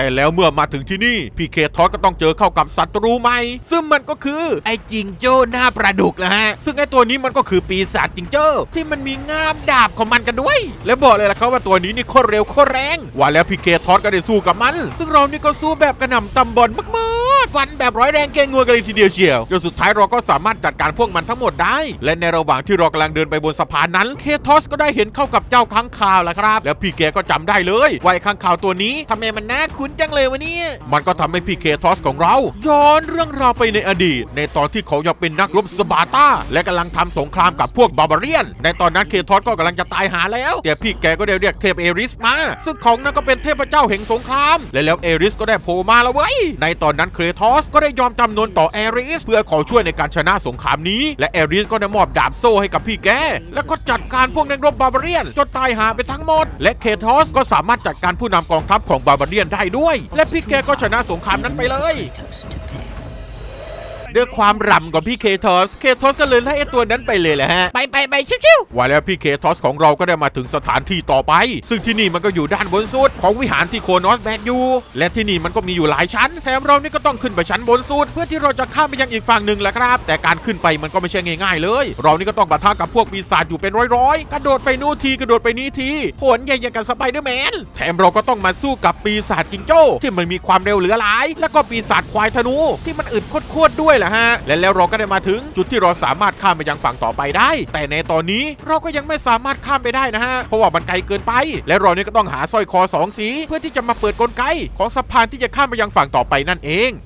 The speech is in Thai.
แต่แล้วเมื่อมาถึงที่นี่ พี่เคทอสก็ต้องเจอเข้ากับศัตรูใหม่ ซึ่งมันก็คือไอ้จิงโจ้หน้าปลาดุกนะฮะ ซึ่งไอ้ตัวนี้มันก็คือปีศาจจิงโจ้ที่มันมีง่ามดาบของมันกันด้วย และบอกเลยล่ะครับว่าตัวนี้นี่โคตรเร็วโคตรแรงว่าแล้วพี่เคทอสก็ได้สู้กับมัน ซึ่งเรานี่ก็สู้แบบกระหน่ำตำบอลมาก ฟันแบบร้อยแรงเกงงวยกันเลยทีเดียวเชียวจนสุดท้ายเราก็สามารถจัดการพวกมันทั้งหมดได้ และในระหว่างที่เรากำลังเดินไปบนสะพานนั้นเคทอสก็ได้เห็นเข้ากับเจ้าค้างคาวแหละครับ แล้วพี่แกก็จำได้เลยว่าไอ้ค้างคาวตัวนี้ทำไมมันน่าคุ้นจังเลยวะเนี่ยมันก็ทำให้พี่เคทอสของเรา ย้อนเรื่องราวไปในอดีต ในตอนที่เขายังเป็นนักรบสปาร์ตาและกำลังทำสงครามกับพวกบาบาเรียน ในตอนนั้นเคทอสก็กำลังจะตายหาแล้ว แต่พี่แกก็ได้เรียกเทพเอริสมา ซึ่งของนั้นก็เป็นเทพเจ้าแห่งสงคราม และแล้วเอริสก็ได้โผล่มาแล้วเว้ยในตอนนั้นเคทอสก็ได้ยอมจำนนต่อแอริสเพื่อขอช่วยในการชนะสงครามนี้ และแอริสก็ได้มอบดาบโซ่ให้กับพี่แก แล้วก็จัดการพวกนักรบบาบาเรียนจนตายหาไปทั้งหมด และเคทอสก็สามารถจัดการผู้นำกองทัพของบาบาเรียนได้ด้วย และพี่แกก็ชนะสงครามนั้นไปเลย ด้วยความรำของพี่เคทอส เคทอสก็เลยไล่ไอ้ตัวนั้นไปเลยแหละฮะ ไปไปไปชิวๆว่าแล้วพี่เคทอสของเราก็ได้มาถึงสถานที่ต่อไป ซึ่งที่นี่มันก็อยู่ด้านบนสุดของวิหารที่โคนอสแบกอยู่ และที่นี่มันก็มีอยู่หลายชั้น แถมเรานี่ก็ต้องขึ้นไปชั้นบนสุด เพื่อที่เราจะข้ามไปยังอีกฝั่งหนึ่งแหละครับ แต่การขึ้นไปมันก็ไม่ใช่ง่ายๆเลย เรานี่ก็ต้องปะทะกับพวกปีศาจอยู่เป็นร้อยๆ กระโดดไปนู่นทีกระโดดไปนี่ทีโหนใหญ่อย่างกับสไปเดอร์แมน แถมเราก็ต้องมาสู้กับปีศาจจิงโจ้ที่มันมีความเร็วเหลือหลาย แล้วก็ปีศาจควายธนูที่มันอึดโคตรๆด้วยแหละฮะ และแล้วเราก็ได้มาถึงจุดที่เราสามารถข้ามไปยังฝั่งต่อไปได้ แต่ในตอนนี้เราก็ยังไม่สามารถข้ามไปได้นะฮะ เพราะว่ามันไกลเกินไป และเราเนี่ยก็ต้องหาสร้อยคอสองสี เพื่อที่จะมาเปิดกลไก ของสะพานที่จะข้ามไปยังฝั่งต่อไปนั่นเอง